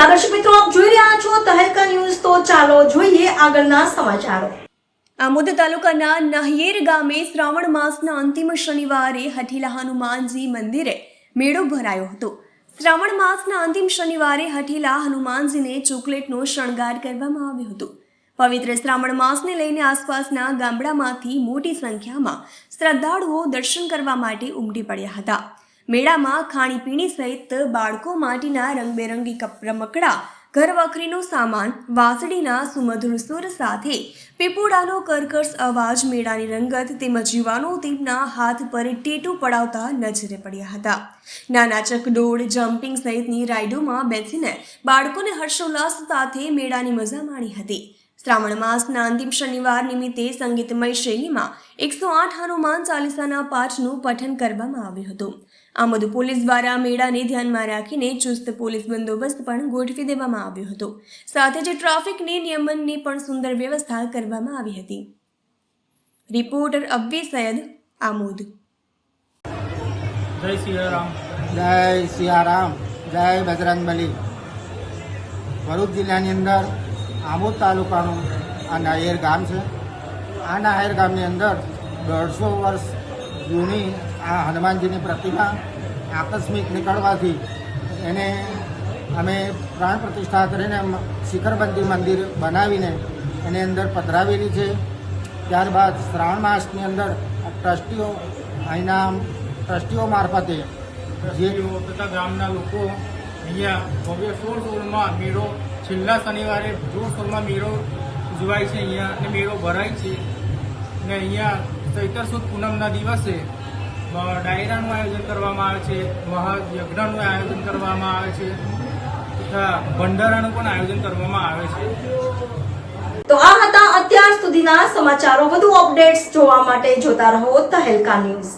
આપ જોઈ રહ્યા છો તહેલકા ન્યૂઝ. તો ચાલો જોઈએ આગળના સમાચારો. આમોદ તાલુકાના નાહિયેર ગામે શ્રાવણ માસના અંતિમ શનિવારે હઠીલા હનુમાનજી મંદિરે મેળો ભરાયો હતો. શ્રાવણ માસના અંતિમ શનિવારે હઠીલા હનુમાનજીને ચોકલેટનો શણગાર કરવામાં આવ્યો હતો. પવિત્ર શ્રાવણ માસને લઈને આસપાસના ગામડામાંથી મોટી સંખ્યામાં શ્રદ્ધાળુઓ દર્શન કરવા માટે ઉમટી પડ્યા હતા. મેળામાં ખાણીપીણી સહિત બાળકો માટેના રંગબેરંગી રમકડા ઘર વખરીનો સામાન, વાંસળીના સુમધુર સુર સાથે, પીપુડાનો કરકશ અવાજ, મેળાની રંગત તેમજ યુવાનો તેમના હાથ પર ટેટુ પડાવતા નજરે પડ્યા હતા. નાના ચકડોળ, જમ્પિંગ સહિતની રાઇડોમાં બેસીને બાળકોને હર્ષોલ્લાસ સાથે મેળાની મજા માણી હતી. શ્રાવણ માસના અંતિમ શનિવાર નિમિત્તે સંગીતમય શૈલીમાં એકસો આઠ હનુમાન ચાલીસાના પાઠનું પઠન કરવામાં આવ્યું હતું. આમદ પોલીસ દ્વારા મેળાને ધ્યાનમાં રાખીને ચુસ્ત પોલીસ બંદોબસ્ત પણ ગોઠવી દેવામાં આવ્યો હતો. સાથે જ ટ્રાફિકની નિયમનની પણ સુંદર વ્યવસ્થા કરવામાં આવી હતી. રિપોર્ટર અબ્બી સૈયદ આમોદ. જય સિયારામ. જય સિયારામ. જય બજરંગબલી. ભરૂચ જિલ્લાની અંદર આમોદ તાલુકાનું આ નાયર ગામ છે. આ નાયર ગામની અંદર દોઢસો વર્ષ જૂની આ હનુમાનજીની પ્રતિમા આકસ્મિક નીકળવાથી એને અમે પ્રાણ પ્રતિષ્ઠા કરીને શિખરબંધી મંદિર બનાવીને એની અંદર પધરાવેલી છે. ત્યારબાદ શ્રાવણ માસની અંદર ટ્રસ્ટીઓ અહીંના ટ્રસ્ટીઓ મારફતે જે તથા ગામના લોકો અહીંયા ભવ્ય સોળ સોળમાં મેળો છેલ્લા શનિવારે જોરશોરમાં મેળો ઉજવાય છે અહીંયા અને મેળો ભરાય છે અને અહીંયા ચૈતર સુદ પૂનમના દિવસે ડાયરાનું આયોજન કરવામાં આવે છે મહાયજ્ઞનું આયોજન કરવામાં આવે છે, તથા ભંડારાનું પણ આયોજન કરવામાં આવે છે. તો આ હતા અત્યાર સુધીના સમાચારો. વધુ અપડેટ્સ જોવા માટે જોતા રહો તહેલકા ન્યૂઝ.